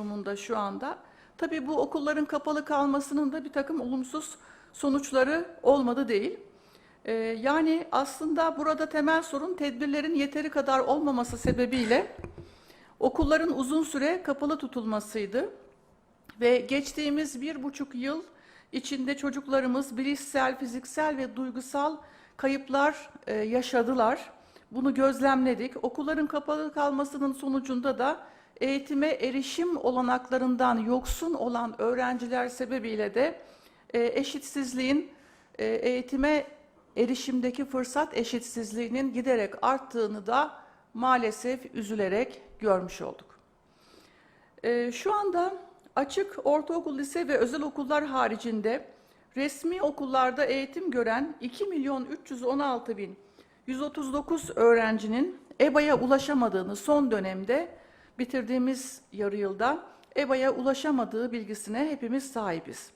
durumunda şu anda. Tabii bu okulların kapalı kalmasının da bir takım olumsuz sonuçları olmadı değil. Ee, yani aslında burada temel sorun tedbirlerin yeteri kadar olmaması sebebiyle okulların uzun süre kapalı tutulmasıydı. Ve geçtiğimiz bir buçuk yıl içinde çocuklarımız bilişsel, fiziksel ve duygusal kayıplar e, yaşadılar. Bunu gözlemledik. Okulların kapalı kalmasının sonucunda da eğitime erişim olanaklarından yoksun olan öğrenciler sebebiyle de e, eşitsizliğin, e, eğitime erişimdeki fırsat eşitsizliğinin giderek arttığını da maalesef üzülerek görmüş olduk. E, şu anda açık ortaokul, lise ve özel okullar haricinde resmi okullarda eğitim gören 2 milyon 316 bin 139 öğrencinin EBA'ya ulaşamadığını son dönemde bitirdiğimiz yarı yılda EBA'ya ulaşamadığı bilgisine hepimiz sahibiz.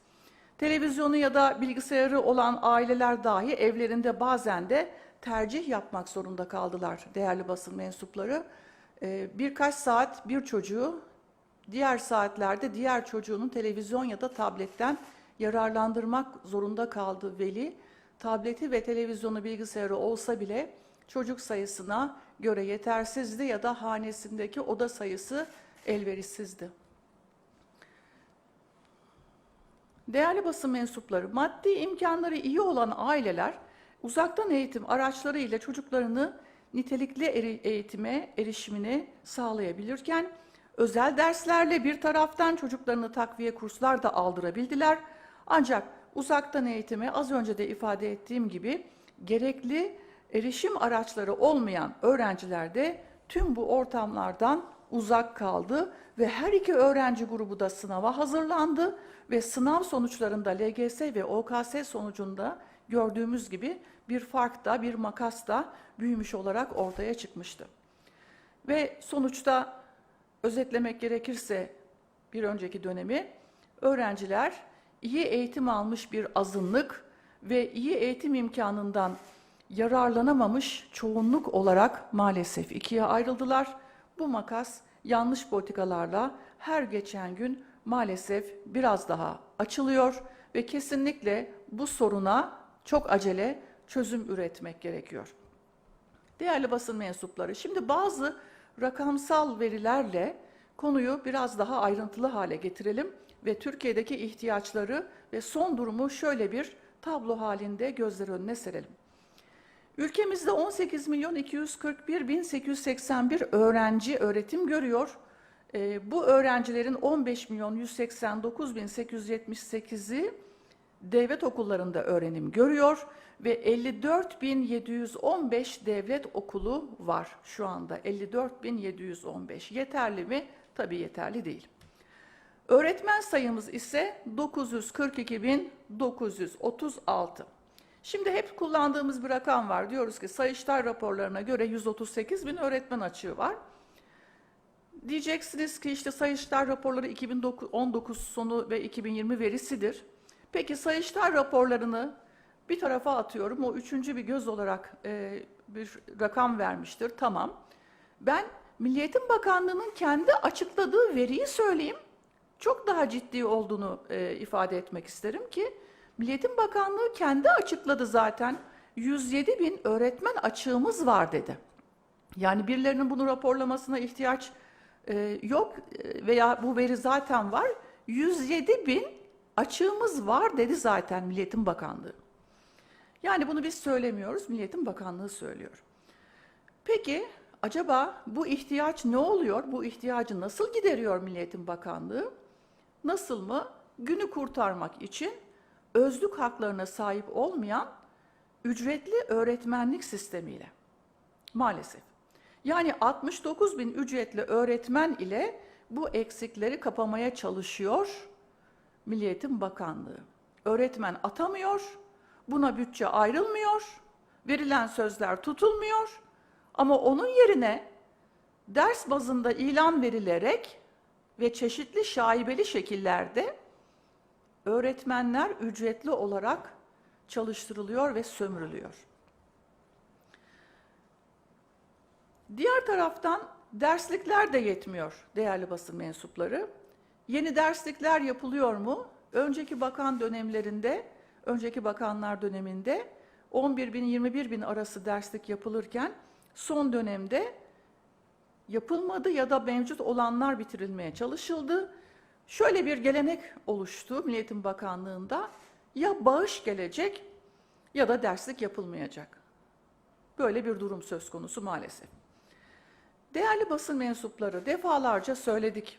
Televizyonu ya da bilgisayarı olan aileler dahi evlerinde bazen de tercih yapmak zorunda kaldılar değerli basın mensupları. Ee, birkaç saat bir çocuğu, diğer saatlerde diğer çocuğunun televizyon ya da tabletten yararlandırmak zorunda kaldı veli. Tableti ve televizyonu bilgisayarı olsa bile çocuk sayısına göre yetersizdi ya da hanesindeki oda sayısı elverişsizdi. Değerli basın mensupları, maddi imkanları iyi olan aileler uzaktan eğitim araçları ile çocuklarını nitelikli eğitime erişimini sağlayabilirken özel derslerle bir taraftan çocuklarını takviye kurslar da aldırabildiler. Ancak uzaktan eğitime az önce de ifade ettiğim gibi gerekli erişim araçları olmayan öğrenciler de tüm bu ortamlardan uzak kaldı ve her iki öğrenci grubu da sınava hazırlandı ve sınav sonuçlarında LGS ve OKS sonucunda gördüğümüz gibi bir fark da bir makas da büyümüş olarak ortaya çıkmıştı. Ve sonuçta özetlemek gerekirse bir önceki dönemi öğrenciler iyi eğitim almış bir azınlık ve iyi eğitim imkanından yararlanamamış çoğunluk olarak maalesef ikiye ayrıldılar. Bu makas yanlış politikalarla her geçen gün maalesef biraz daha açılıyor ve kesinlikle bu soruna çok acele çözüm üretmek gerekiyor. Değerli basın mensupları, şimdi bazı rakamsal verilerle konuyu biraz daha ayrıntılı hale getirelim ve Türkiye'deki ihtiyaçları ve son durumu şöyle bir tablo halinde gözler önüne serelim. Ülkemizde 18 milyon 241 bin 881 öğrenci öğretim görüyor. Ee, bu öğrencilerin 15 milyon 189 bin 878'i devlet okullarında öğrenim görüyor ve 54 bin 715 devlet okulu var şu anda. 54 bin 715 yeterli mi? Tabii yeterli değil. Öğretmen sayımız ise 942.936. Şimdi hep kullandığımız bir rakam var. Diyoruz ki Sayıştay raporlarına göre 138 bin öğretmen açığı var. Diyeceksiniz ki işte Sayıştay raporları 2019 sonu ve 2020 verisidir. Peki Sayıştay raporlarını bir tarafa atıyorum. O üçüncü bir göz olarak e, bir rakam vermiştir. Tamam. Ben Milli Eğitim Bakanlığı'nın kendi açıkladığı veriyi söyleyeyim. Çok daha ciddi olduğunu e, ifade etmek isterim ki Milli Eğitim Bakanlığı kendi açıkladı zaten. 107 bin öğretmen açığımız var dedi. Yani birilerinin bunu raporlamasına ihtiyaç e, yok e, veya bu veri zaten var. 107 bin açığımız var dedi zaten Milli Eğitim Bakanlığı. Yani bunu biz söylemiyoruz, Milli Eğitim Bakanlığı söylüyor. Peki acaba bu ihtiyaç ne oluyor? Bu ihtiyacı nasıl gideriyor Milli Eğitim Bakanlığı? Nasıl mı? Günü kurtarmak için özlük haklarına sahip olmayan ücretli öğretmenlik sistemiyle. Maalesef. Yani 69 bin ücretli öğretmen ile bu eksikleri kapamaya çalışıyor Milli Eğitim Bakanlığı. Öğretmen atamıyor, buna bütçe ayrılmıyor, verilen sözler tutulmuyor ama onun yerine ders bazında ilan verilerek ve çeşitli şaibeli şekillerde öğretmenler ücretli olarak çalıştırılıyor ve sömürülüyor. Diğer taraftan derslikler de yetmiyor değerli basın mensupları. Yeni derslikler yapılıyor mu? Önceki bakan dönemlerinde, önceki bakanlar döneminde 11 bin 21 bin arası derslik yapılırken son dönemde yapılmadı ya da mevcut olanlar bitirilmeye çalışıldı. Şöyle bir gelenek oluştu Milli Eğitim Bakanlığı'nda ya bağış gelecek ya da derslik yapılmayacak. Böyle bir durum söz konusu maalesef. Değerli basın mensupları defalarca söyledik.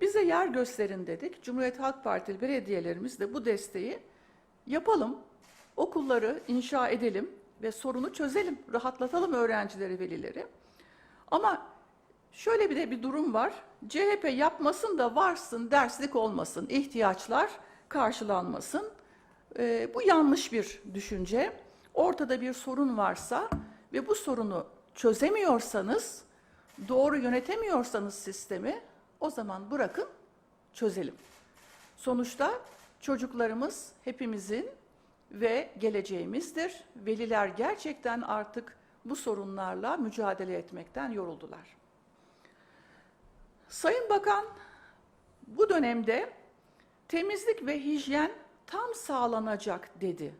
Bize yer gösterin dedik. Cumhuriyet Halk Partili belediyelerimiz de bu desteği yapalım, okulları inşa edelim ve sorunu çözelim, rahatlatalım öğrencileri, velileri. Ama şöyle bir de bir durum var. CHP yapmasın da varsın, derslik olmasın, ihtiyaçlar karşılanmasın. Ee, bu yanlış bir düşünce. Ortada bir sorun varsa ve bu sorunu çözemiyorsanız, doğru yönetemiyorsanız sistemi, o zaman bırakın çözelim. Sonuçta çocuklarımız hepimizin ve geleceğimizdir. Veliler gerçekten artık bu sorunlarla mücadele etmekten yoruldular. Sayın Bakan bu dönemde temizlik ve hijyen tam sağlanacak dedi.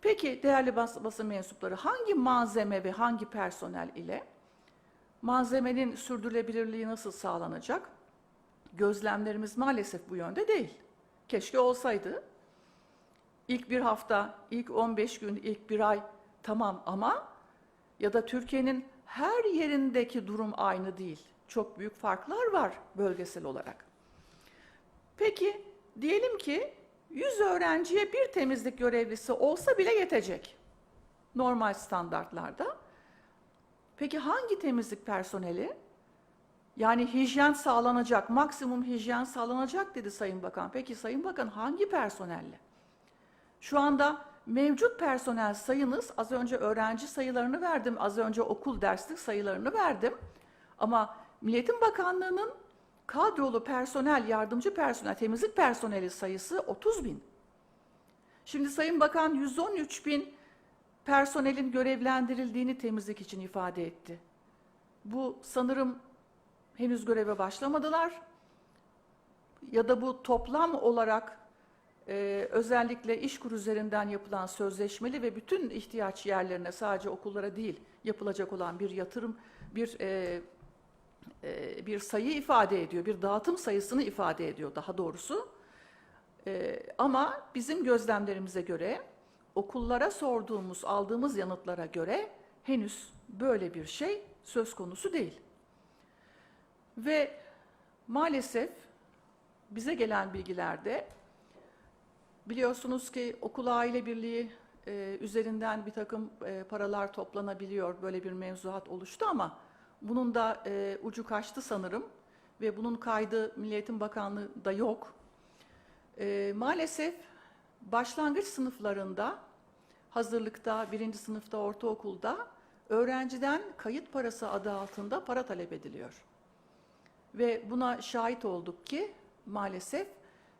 Peki değerli bas basın mensupları hangi malzeme ve hangi personel ile malzemenin sürdürülebilirliği nasıl sağlanacak? Gözlemlerimiz maalesef bu yönde değil. Keşke olsaydı. İlk bir hafta, ilk 15 gün, ilk bir ay tamam ama ya da Türkiye'nin her yerindeki durum aynı değil. Çok büyük farklar var bölgesel olarak. Peki diyelim ki 100 öğrenciye bir temizlik görevlisi olsa bile yetecek. Normal standartlarda. Peki hangi temizlik personeli? Yani hijyen sağlanacak, maksimum hijyen sağlanacak dedi Sayın Bakan. Peki Sayın Bakan hangi personelle? Şu anda mevcut personel sayınız, az önce öğrenci sayılarını verdim, az önce okul derslik sayılarını verdim. Ama Milliyetin Bakanlığı'nın kadrolu personel, yardımcı personel, temizlik personeli sayısı 30 bin. Şimdi Sayın Bakan 113 bin personelin görevlendirildiğini temizlik için ifade etti. Bu sanırım henüz göreve başlamadılar. Ya da bu toplam olarak e, özellikle İşkur üzerinden yapılan sözleşmeli ve bütün ihtiyaç yerlerine sadece okullara değil yapılacak olan bir yatırım, bir e, e, bir sayı ifade ediyor, bir dağıtım sayısını ifade ediyor daha doğrusu. E, ama bizim gözlemlerimize göre okullara sorduğumuz, aldığımız yanıtlara göre henüz böyle bir şey söz konusu değil. Ve maalesef bize gelen bilgilerde biliyorsunuz ki okul aile birliği e, üzerinden bir takım paralar toplanabiliyor. Böyle bir mevzuat oluştu ama bunun da e, ucu kaçtı sanırım ve bunun kaydı Milli Eğitim Bakanlığı'da yok. E, maalesef başlangıç sınıflarında, hazırlıkta, birinci sınıfta, ortaokulda öğrenciden kayıt parası adı altında para talep ediliyor. Ve buna şahit olduk ki maalesef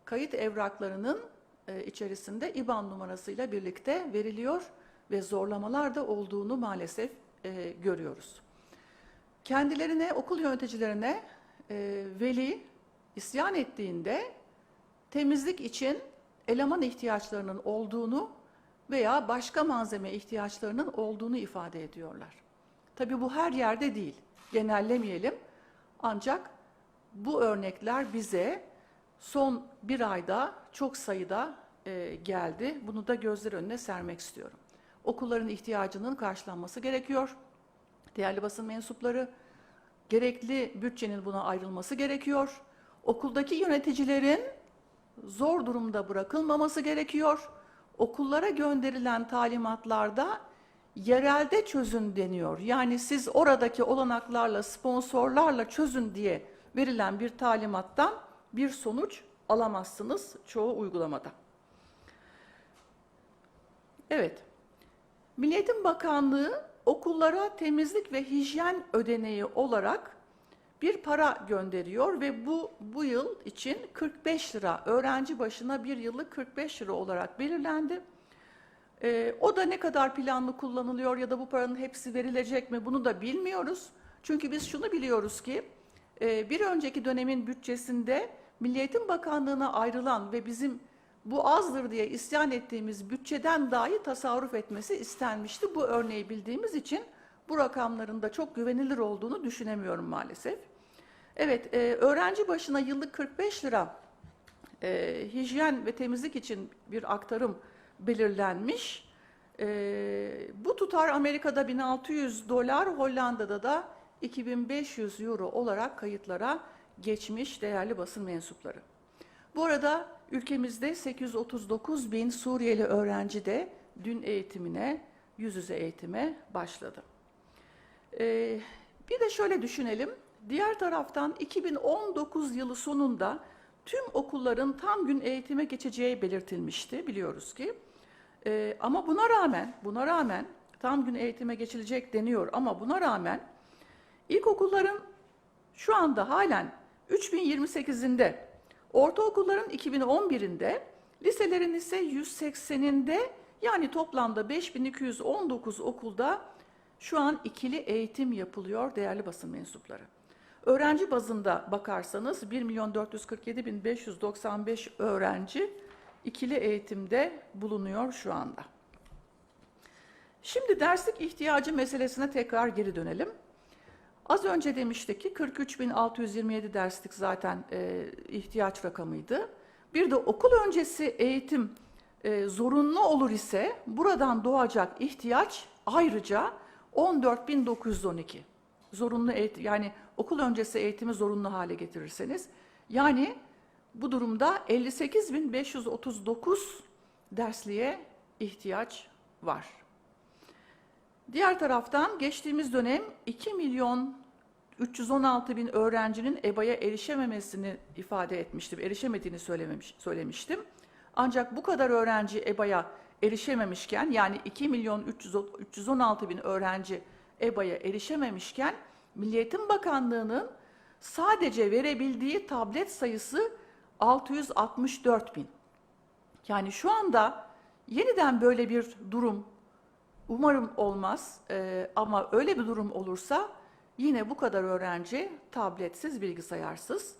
kayıt evraklarının e, içerisinde IBAN numarasıyla birlikte veriliyor ve zorlamalar da olduğunu maalesef e, görüyoruz. Kendilerine, okul yöneticilerine e, veli isyan ettiğinde temizlik için eleman ihtiyaçlarının olduğunu veya başka malzeme ihtiyaçlarının olduğunu ifade ediyorlar. Tabii bu her yerde değil, genellemeyelim. Ancak bu örnekler bize son bir ayda çok sayıda e, geldi. Bunu da gözler önüne sermek istiyorum. Okulların ihtiyacının karşılanması gerekiyor. Değerli basın mensupları, gerekli bütçenin buna ayrılması gerekiyor. Okuldaki yöneticilerin zor durumda bırakılmaması gerekiyor. Okullara gönderilen talimatlarda yerelde çözün deniyor. Yani siz oradaki olanaklarla, sponsorlarla çözün diye verilen bir talimattan bir sonuç alamazsınız çoğu uygulamada. Evet, Milli Eğitim Bakanlığı okullara temizlik ve hijyen ödeneği olarak bir para gönderiyor ve bu bu yıl için 45 lira öğrenci başına bir yıllık 45 lira olarak belirlendi. Ee, o da ne kadar planlı kullanılıyor ya da bu paranın hepsi verilecek mi bunu da bilmiyoruz. Çünkü biz şunu biliyoruz ki e, bir önceki dönemin bütçesinde Milli Eğitim Bakanlığı'na ayrılan ve bizim bu azdır diye isyan ettiğimiz bütçeden dahi tasarruf etmesi istenmişti. Bu örneği bildiğimiz için bu rakamların da çok güvenilir olduğunu düşünemiyorum maalesef. Evet, e, öğrenci başına yıllık 45 lira e, hijyen ve temizlik için bir aktarım belirlenmiş. E, bu tutar Amerika'da 1600 dolar, Hollanda'da da 2500 euro olarak kayıtlara geçmiş değerli basın mensupları. Bu arada ülkemizde 839 bin Suriyeli öğrenci de dün eğitimine, yüz yüze eğitime başladı. Ee, bir de şöyle düşünelim. Diğer taraftan 2019 yılı sonunda tüm okulların tam gün eğitime geçeceği belirtilmişti biliyoruz ki. Ee, ama buna rağmen, buna rağmen tam gün eğitime geçilecek deniyor ama buna rağmen ilkokulların şu anda halen 3028'inde, ortaokulların 2011'inde, liselerin ise 180'inde yani toplamda 5219 okulda şu an ikili eğitim yapılıyor değerli basın mensupları. Öğrenci bazında bakarsanız 1 milyon 447 bin 595 öğrenci ikili eğitimde bulunuyor şu anda. Şimdi derslik ihtiyacı meselesine tekrar geri dönelim. Az önce demiştik ki 43.627 derslik zaten e, ihtiyaç rakamıydı. Bir de okul öncesi eğitim e, zorunlu olur ise buradan doğacak ihtiyaç ayrıca 14.912. Zorunlu eğitim yani okul öncesi eğitimi zorunlu hale getirirseniz yani bu durumda 58.539 dersliğe ihtiyaç var. Diğer taraftan geçtiğimiz dönem 2 milyon 316 bin öğrencinin EBA'ya erişememesini ifade etmiştim, erişemediğini söylememiş, söylemiştim. Ancak bu kadar öğrenci EBA'ya erişememişken yani 2 milyon 300 316 bin öğrenci EBA'ya erişememişken Milli Eğitim Bakanlığı'nın sadece verebildiği tablet sayısı 664 bin. Yani şu anda yeniden böyle bir durum umarım olmaz Ee, ama öyle bir durum olursa yine bu kadar öğrenci tabletsiz, bilgisayarsız.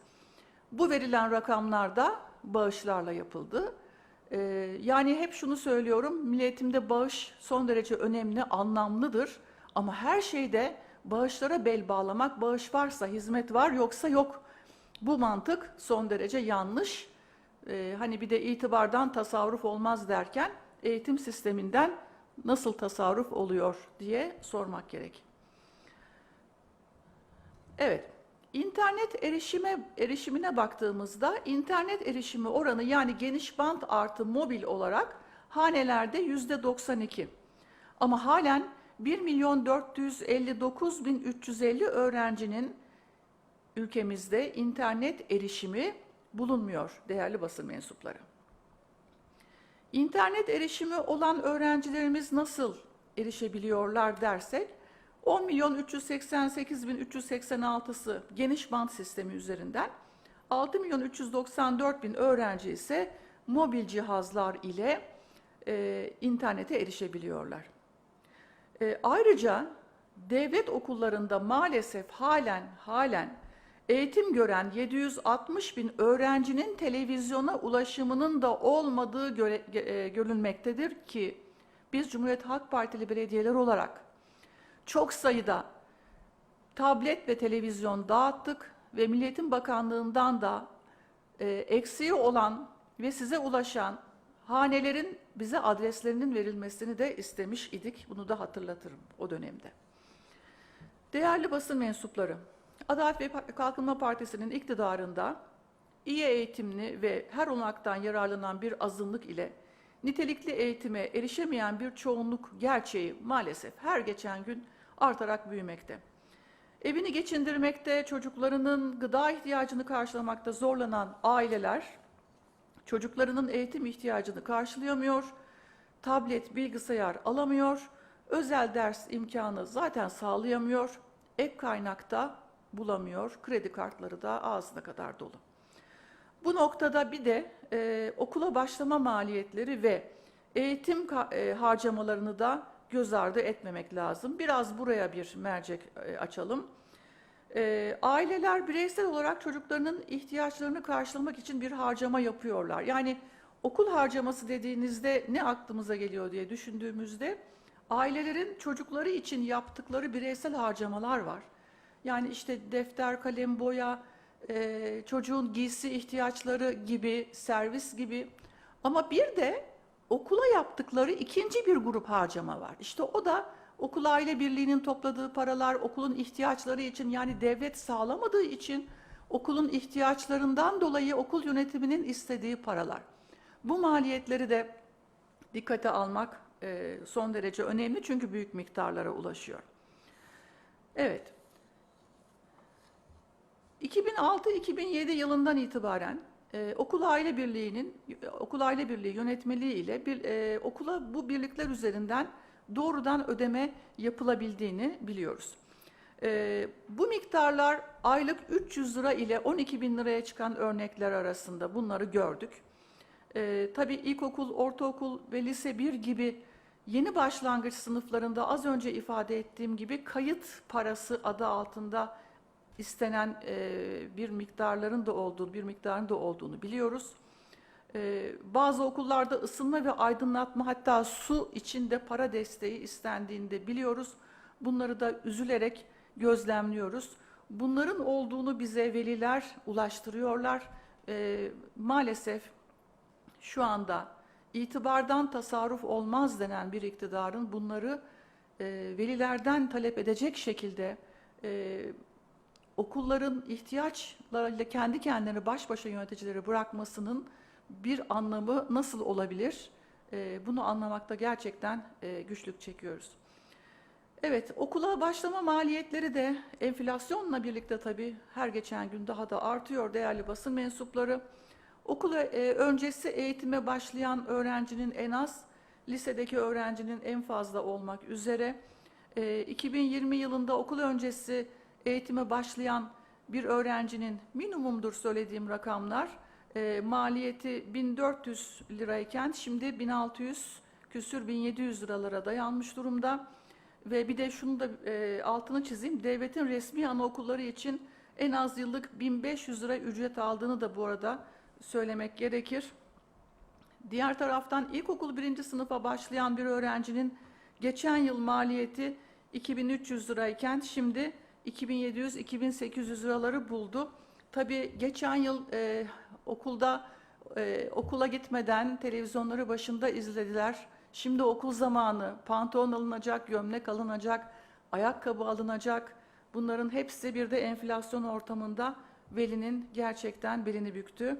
Bu verilen rakamlar da bağışlarla yapıldı. Ee, yani hep şunu söylüyorum, Milli Eğitim'de bağış son derece önemli, anlamlıdır. Ama her şeyde bağışlara bel bağlamak, bağış varsa hizmet var, yoksa yok. Bu mantık son derece yanlış. Ee, hani bir de itibardan tasarruf olmaz derken eğitim sisteminden nasıl tasarruf oluyor diye sormak gerek. Evet, internet erişime erişimine baktığımızda internet erişimi oranı yani geniş bant artı mobil olarak hanelerde yüzde 92. Ama halen 1 milyon 459 bin 350 öğrencinin ülkemizde internet erişimi bulunmuyor değerli basın mensupları. İnternet erişimi olan öğrencilerimiz nasıl erişebiliyorlar dersek 10 milyon 388 bin 386'sı geniş bant sistemi üzerinden 6 milyon 394 bin öğrenci ise mobil cihazlar ile e, internete erişebiliyorlar. E, ayrıca devlet okullarında maalesef halen halen eğitim gören 760 bin öğrencinin televizyona ulaşımının da olmadığı göre, e, görülmektedir ki biz Cumhuriyet Halk Partili belediyeler olarak çok sayıda tablet ve televizyon dağıttık ve Milliyetin Bakanlığı'ndan da e, eksiği olan ve size ulaşan hanelerin bize adreslerinin verilmesini de istemiş idik. Bunu da hatırlatırım o dönemde. Değerli basın mensupları, Adalet ve Kalkınma Partisi'nin iktidarında iyi eğitimli ve her olanaktan yararlanan bir azınlık ile nitelikli eğitime erişemeyen bir çoğunluk gerçeği maalesef her geçen gün artarak büyümekte. Evini geçindirmekte, çocuklarının gıda ihtiyacını karşılamakta zorlanan aileler, çocuklarının eğitim ihtiyacını karşılayamıyor, tablet, bilgisayar alamıyor, özel ders imkanı zaten sağlayamıyor, ek kaynakta bulamıyor, kredi kartları da ağzına kadar dolu. Bu noktada bir de e, okula başlama maliyetleri ve eğitim e, harcamalarını da göz ardı etmemek lazım. Biraz buraya bir mercek e, açalım. Ee, aileler bireysel olarak çocuklarının ihtiyaçlarını karşılamak için bir harcama yapıyorlar. Yani okul harcaması dediğinizde ne aklımıza geliyor diye düşündüğümüzde ailelerin çocukları için yaptıkları bireysel harcamalar var. Yani işte defter, kalem, boya, e, çocuğun giysi ihtiyaçları gibi, servis gibi. Ama bir de okula yaptıkları ikinci bir grup harcama var. İşte o da okul aile birliğinin topladığı paralar, okulun ihtiyaçları için yani devlet sağlamadığı için okulun ihtiyaçlarından dolayı okul yönetiminin istediği paralar. Bu maliyetleri de dikkate almak e, son derece önemli çünkü büyük miktarlara ulaşıyor. Evet. 2006-2007 yılından itibaren e, Okul Aile Birliği'nin Okul Aile Birliği yönetmeliği ile bir, e, okula bu birlikler üzerinden doğrudan ödeme yapılabildiğini biliyoruz. E, bu miktarlar aylık 300 lira ile 12 bin liraya çıkan örnekler arasında bunları gördük. E, tabii ilkokul, ortaokul ve lise 1 gibi yeni başlangıç sınıflarında az önce ifade ettiğim gibi kayıt parası adı altında istenen e, bir miktarların da olduğu, bir miktarın da olduğunu biliyoruz. E, bazı okullarda ısınma ve aydınlatma hatta su içinde para desteği istendiğini de biliyoruz. Bunları da üzülerek gözlemliyoruz. Bunların olduğunu bize veliler ulaştırıyorlar. E, maalesef şu anda itibardan tasarruf olmaz denen bir iktidarın bunları e, velilerden talep edecek şekilde e, okulların ihtiyaçlarıyla kendi kendilerini baş başa yöneticileri bırakmasının bir anlamı nasıl olabilir? E, bunu anlamakta gerçekten e, güçlük çekiyoruz. Evet, okula başlama maliyetleri de enflasyonla birlikte tabii her geçen gün daha da artıyor değerli basın mensupları. Okula e, öncesi eğitime başlayan öğrencinin en az, lisedeki öğrencinin en fazla olmak üzere e, 2020 yılında okul öncesi eğitime başlayan bir öğrencinin minimumdur söylediğim rakamlar e, maliyeti 1400 lirayken şimdi 1600 küsür 1700 liralara dayanmış durumda. Ve bir de şunu da e, altını çizeyim. Devletin resmi anaokulları için en az yıllık 1500 lira ücret aldığını da bu arada söylemek gerekir. Diğer taraftan ilkokul birinci sınıfa başlayan bir öğrencinin geçen yıl maliyeti 2300 lirayken şimdi 2700-2800 liraları buldu. Tabii geçen yıl e, okulda e, okula gitmeden televizyonları başında izlediler. Şimdi okul zamanı pantolon alınacak, gömlek alınacak, ayakkabı alınacak. Bunların hepsi bir de enflasyon ortamında velinin gerçekten belini büktü.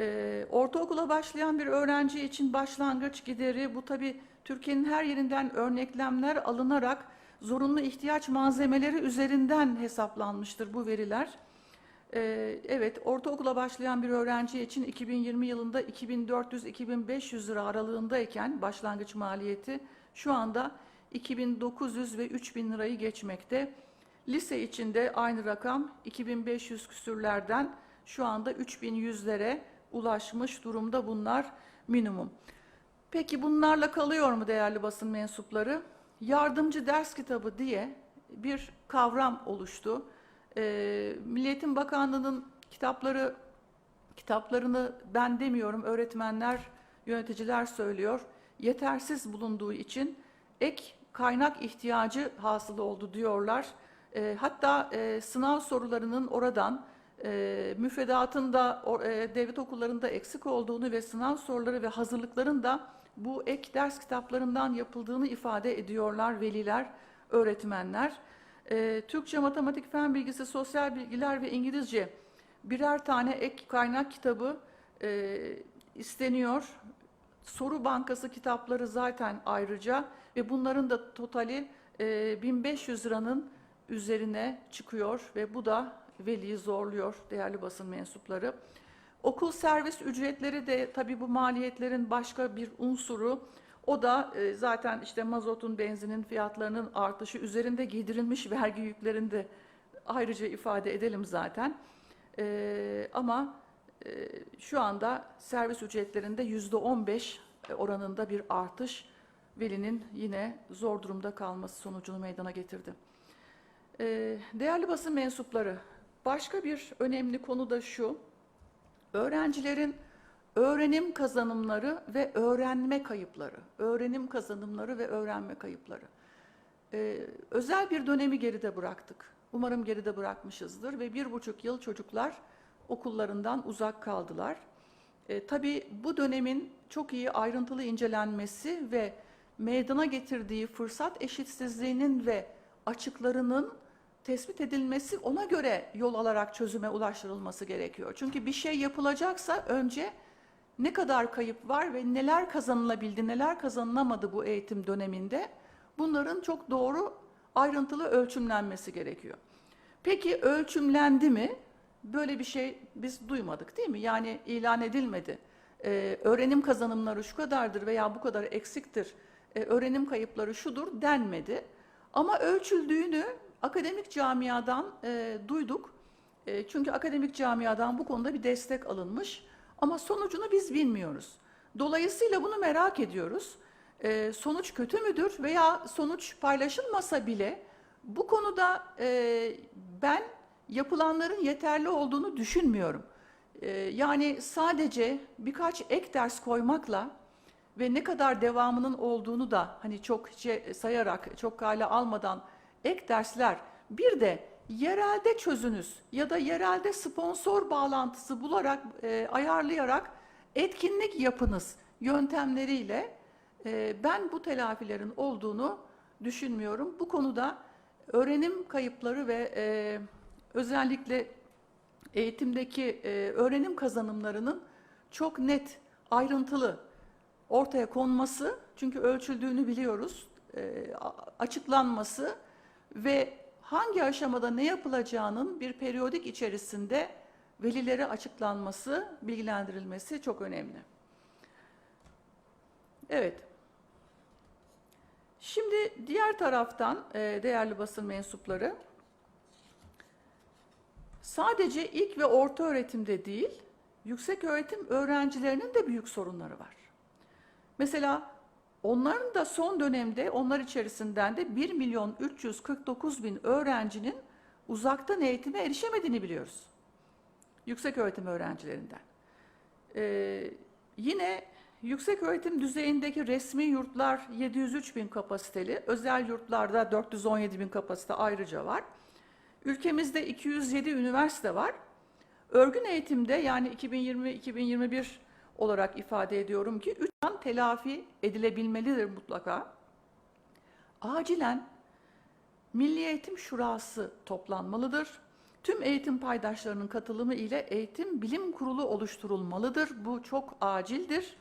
Ee, ortaokula başlayan bir öğrenci için başlangıç gideri bu tabi Türkiye'nin her yerinden örneklemler alınarak zorunlu ihtiyaç malzemeleri üzerinden hesaplanmıştır bu veriler. Ee, evet, ortaokula başlayan bir öğrenci için 2020 yılında 2400-2500 lira aralığındayken başlangıç maliyeti şu anda 2900 ve 3000 lirayı geçmekte. Lise içinde aynı rakam 2500 küsürlerden şu anda 3100'lere ulaşmış durumda bunlar minimum. Peki bunlarla kalıyor mu değerli basın mensupları? Yardımcı ders kitabı diye bir kavram oluştu. E, Milliyetin Bakanlığı'nın kitapları kitaplarını ben demiyorum öğretmenler, yöneticiler söylüyor. Yetersiz bulunduğu için ek kaynak ihtiyacı hasıl oldu diyorlar. E, hatta e, sınav sorularının oradan e, müfredatında e, devlet okullarında eksik olduğunu ve sınav soruları ve hazırlıkların da bu ek ders kitaplarından yapıldığını ifade ediyorlar veliler, öğretmenler. E, Türkçe, matematik, fen bilgisi, sosyal bilgiler ve İngilizce birer tane ek kaynak kitabı e, isteniyor. Soru bankası kitapları zaten ayrıca ve bunların da totali e, 1500 liranın üzerine çıkıyor ve bu da veliyi zorluyor değerli basın mensupları. Okul servis ücretleri de tabii bu maliyetlerin başka bir unsuru. O da e, zaten işte mazotun, benzinin fiyatlarının artışı üzerinde giydirilmiş vergi yüklerini de ayrıca ifade edelim zaten. E, ama e, şu anda servis ücretlerinde yüzde on beş oranında bir artış velinin yine zor durumda kalması sonucunu meydana getirdi. Ee, Değerli basın mensupları, başka bir önemli konu da şu. Öğrencilerin öğrenim kazanımları ve öğrenme kayıpları. Öğrenim kazanımları ve öğrenme kayıpları. Ee, özel bir dönemi geride bıraktık. Umarım geride bırakmışızdır ve bir buçuk yıl çocuklar okullarından uzak kaldılar. E, tabii bu dönemin çok iyi ayrıntılı incelenmesi ve meydana getirdiği fırsat eşitsizliğinin ve açıklarının tespit edilmesi ona göre yol alarak çözüme ulaştırılması gerekiyor. Çünkü bir şey yapılacaksa önce ne kadar kayıp var ve neler kazanılabildi, neler kazanılamadı bu eğitim döneminde bunların çok doğru ayrıntılı ölçümlenmesi gerekiyor. Peki ölçümlendi mi? Böyle bir şey biz duymadık değil mi? Yani ilan edilmedi. Ee, öğrenim kazanımları şu kadardır veya bu kadar eksiktir, ee, öğrenim kayıpları şudur denmedi. Ama ölçüldüğünü akademik camiadan e, duyduk. E, çünkü akademik camiadan bu konuda bir destek alınmış. Ama sonucunu biz bilmiyoruz. Dolayısıyla bunu merak ediyoruz. E, sonuç kötü müdür veya sonuç paylaşılmasa bile bu konuda e, ben yapılanların yeterli olduğunu düşünmüyorum. E, yani sadece birkaç ek ders koymakla ve ne kadar devamının olduğunu da hani çok sayarak, çok kale almadan ek dersler bir de yerelde çözünüz ya da yerelde sponsor bağlantısı bularak, e, ayarlayarak etkinlik yapınız yöntemleriyle e, ben bu telafilerin olduğunu düşünmüyorum. Bu konuda öğrenim kayıpları ve e, özellikle eğitimdeki e, öğrenim kazanımlarının çok net, ayrıntılı ortaya konması, çünkü ölçüldüğünü biliyoruz, e, açıklanması ve hangi aşamada ne yapılacağının bir periyodik içerisinde velilere açıklanması, bilgilendirilmesi çok önemli. Evet. Şimdi diğer taraftan e, değerli basın mensupları, sadece ilk ve orta öğretimde değil, yüksek öğretim öğrencilerinin de büyük sorunları var. Mesela onların da son dönemde onlar içerisinden de 1 milyon 349 bin öğrencinin uzaktan eğitime erişemediğini biliyoruz. Yüksek öğretim öğrencilerinden. Ee, yine yüksek öğretim düzeyindeki resmi yurtlar 703 bin kapasiteli, özel yurtlarda 417 bin kapasite ayrıca var. Ülkemizde 207 üniversite var. Örgün eğitimde yani 2020-2021 olarak ifade ediyorum ki 3 an telafi edilebilmelidir mutlaka. Acilen Milli Eğitim Şurası toplanmalıdır. Tüm eğitim paydaşlarının katılımı ile Eğitim Bilim Kurulu oluşturulmalıdır. Bu çok acildir.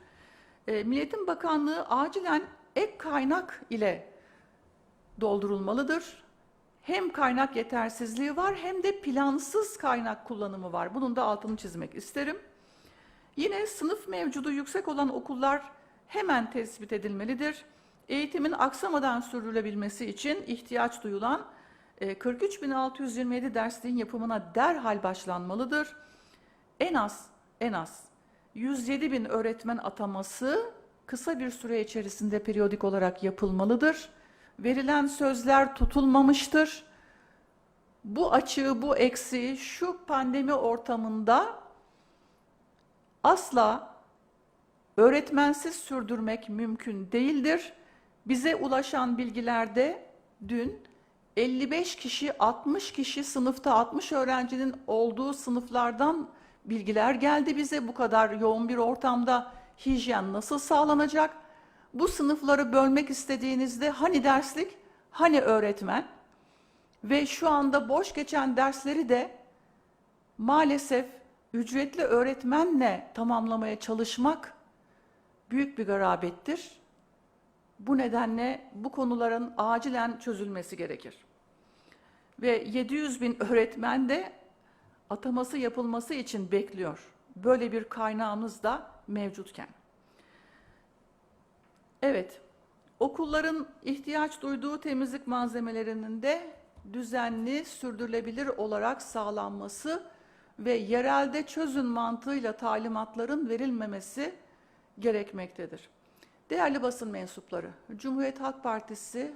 E, Milli Eğitim Bakanlığı acilen ek kaynak ile doldurulmalıdır. Hem kaynak yetersizliği var hem de plansız kaynak kullanımı var. Bunun da altını çizmek isterim. Yine sınıf mevcudu yüksek olan okullar hemen tespit edilmelidir. Eğitimin aksamadan sürdürülebilmesi için ihtiyaç duyulan 43.627 e, dersliğin yapımına derhal başlanmalıdır. En az, en az 107 bin öğretmen ataması kısa bir süre içerisinde periyodik olarak yapılmalıdır. Verilen sözler tutulmamıştır. Bu açığı, bu eksiği şu pandemi ortamında asla öğretmensiz sürdürmek mümkün değildir. Bize ulaşan bilgilerde dün 55 kişi, 60 kişi sınıfta 60 öğrencinin olduğu sınıflardan bilgiler geldi bize. Bu kadar yoğun bir ortamda hijyen nasıl sağlanacak? Bu sınıfları bölmek istediğinizde hani derslik, hani öğretmen ve şu anda boş geçen dersleri de maalesef ücretli öğretmenle tamamlamaya çalışmak büyük bir garabettir. Bu nedenle bu konuların acilen çözülmesi gerekir. Ve 700 bin öğretmen de ataması yapılması için bekliyor. Böyle bir kaynağımız da mevcutken. Evet, okulların ihtiyaç duyduğu temizlik malzemelerinin de düzenli, sürdürülebilir olarak sağlanması ve yerelde çözün mantığıyla talimatların verilmemesi gerekmektedir. Değerli basın mensupları, Cumhuriyet Halk Partisi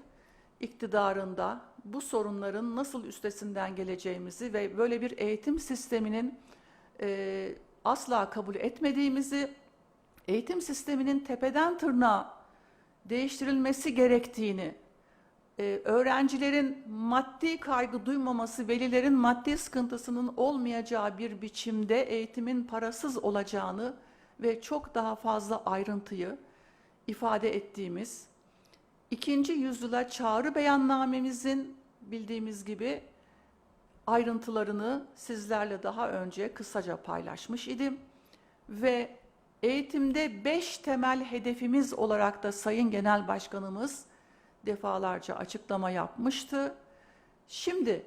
iktidarında bu sorunların nasıl üstesinden geleceğimizi ve böyle bir eğitim sisteminin e, asla kabul etmediğimizi, eğitim sisteminin tepeden tırnağa değiştirilmesi gerektiğini, e, öğrencilerin maddi kaygı duymaması, velilerin maddi sıkıntısının olmayacağı bir biçimde eğitimin parasız olacağını ve çok daha fazla ayrıntıyı ifade ettiğimiz, ikinci yüzyıla çağrı beyannamemizin bildiğimiz gibi ayrıntılarını sizlerle daha önce kısaca paylaşmış idim. Ve eğitimde beş temel hedefimiz olarak da Sayın Genel Başkanımız defalarca açıklama yapmıştı. Şimdi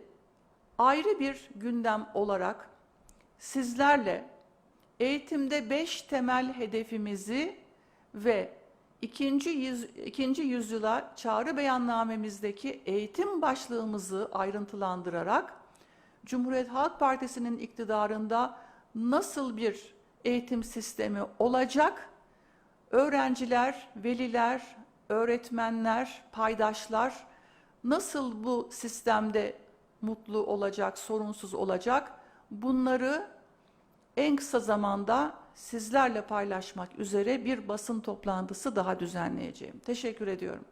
ayrı bir gündem olarak sizlerle eğitimde beş temel hedefimizi ve ikinci, yüz, ikinci yüzyıla çağrı beyannamemizdeki eğitim başlığımızı ayrıntılandırarak Cumhuriyet Halk Partisi'nin iktidarında nasıl bir eğitim sistemi olacak? Öğrenciler, veliler, öğretmenler, paydaşlar nasıl bu sistemde mutlu olacak, sorunsuz olacak? Bunları en kısa zamanda sizlerle paylaşmak üzere bir basın toplantısı daha düzenleyeceğim. Teşekkür ediyorum.